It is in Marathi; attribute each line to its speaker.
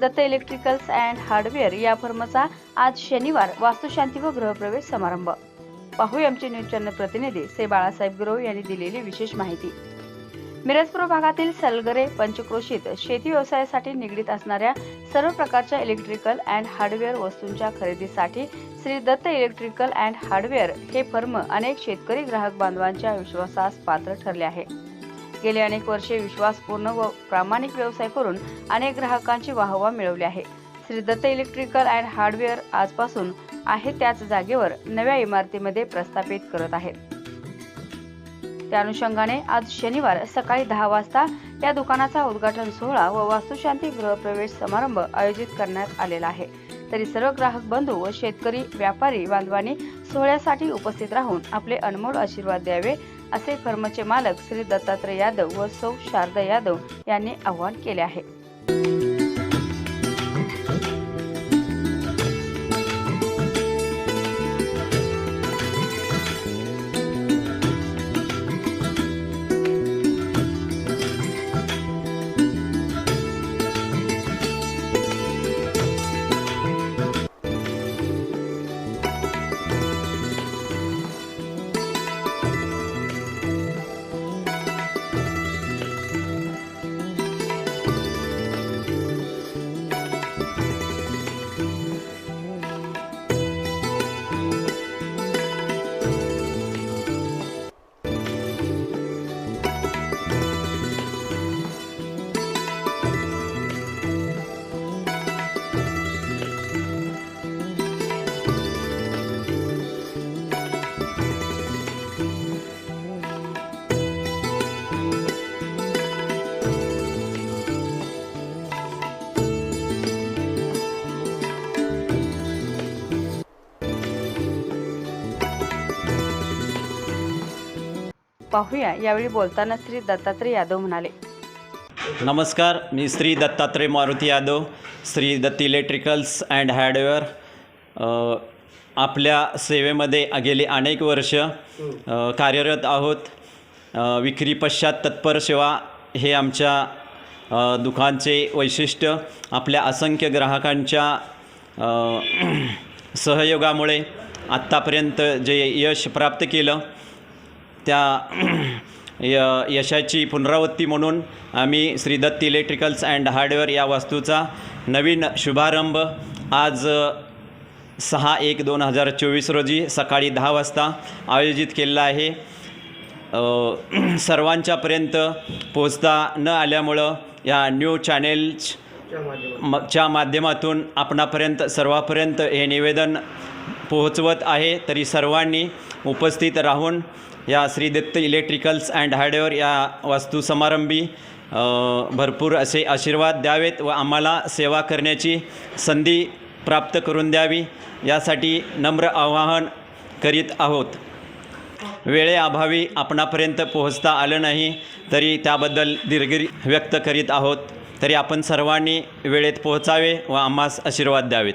Speaker 1: दत्त इलेक्ट्रिकल्स अँड हार्डवेअर या फर्मचा आज शनिवार वास्तुशांती व गृहप्रवेश समारंभ. पाहूया आमचे न्यूज चॅनल प्रतिनिधी से बाळासाहेब गुरव यांनी दिलेली विशेष माहिती. मिरजपूर भागातील सलगरे पंचक्रोशीत शेती व्यवसायासाठी निगडीत असणाऱ्या सर्व प्रकारच्या इलेक्ट्रिकल अँड हार्डवेअर वस्तूंच्या खरेदीसाठी Shri Datta electrical and hardware हे फर्म अनेक शेतकरी ग्राहक बांधवांच्या विश्वासास पात्र ठरले आहे. गेली अनेक वर्षे विश्वासपूर्ण व प्रामाणिक व्यवसाय करून अनेक ग्राहकांची वाहवा मिळवली आहे. Shri Datta electrical and hardware आजपासून आहे त्याच जागेवर नव्या इमारतीमध्ये प्रस्थापित करत आहेत. त्या अनुषंगाने आज शनिवार सकाळी दहा वाजता या दुकानाचा उद्घाटन सोहळा व वास्तुशांती गृहप्रवेश समारंभ आयोजित करण्यात आलेला आहे. तरी सर्व ग्राहक बंधू व शेतकरी व्यापारी बांधवांनी सोहळ्यासाठी उपस्थित राहून आपले अनमोल आशीर्वाद द्यावे असे फर्मचे मालक श्री दत्तात्रय यादव व सौ शारदा यादव यांनी आवाहन केले आहे. पाहूया. यावेळी बोलताना श्री दत्तात्रय यादव म्हणाले.
Speaker 2: नमस्कार मी Shri Dattatray Maruti Yadav Shri Datta electricals and hardware. आपल्या सेवेमध्ये गेली अनेक वर्ष कार्यरत आहोत. विक्री पश्चात तत्पर सेवा हे आमच्या दुकानचे वैशिष्ट्य. आपल्या असंख्य ग्राहकांच्या सहयोगामुळे आत्तापर्यंत जे यश प्राप्त केलं त्या य यशाची पुनरावृत्ती म्हणून आम्ही Shri Datta electricals and hardware या वस्तूचा नवीन शुभारंभ आज सहा एक दोन हजार चोवीस रोजी सकाळी दहा वाजता आयोजित केलेला आहे. सर्वांच्यापर्यंत पोचता न आल्यामुळं या न्यू चॅनेल्स च्या माध्यमातून आपणापर्यंत सर्वापर्यंत हे निवेदन पोहोचवत आहे तरी सर्वांनी उपस्थित राहून या Shri Datta electricals and hardware या वास्तू समारंभी भरपूर असे आशीर्वाद द्यावेत व आम्हाला सेवा करण्याची संधी प्राप्त करून द्यावी यासाठी नम्र आवाहन करीत आहोत. वेळेअभावी आपणापर्यंत पोहोचता आलं नाही तरी त्याबद्दल दिलगिरी व्यक्त करीत आहोत तरी आपण सर्वांनी वेळेत पोहोचावे व आम्हास आशीर्वाद द्यावेत.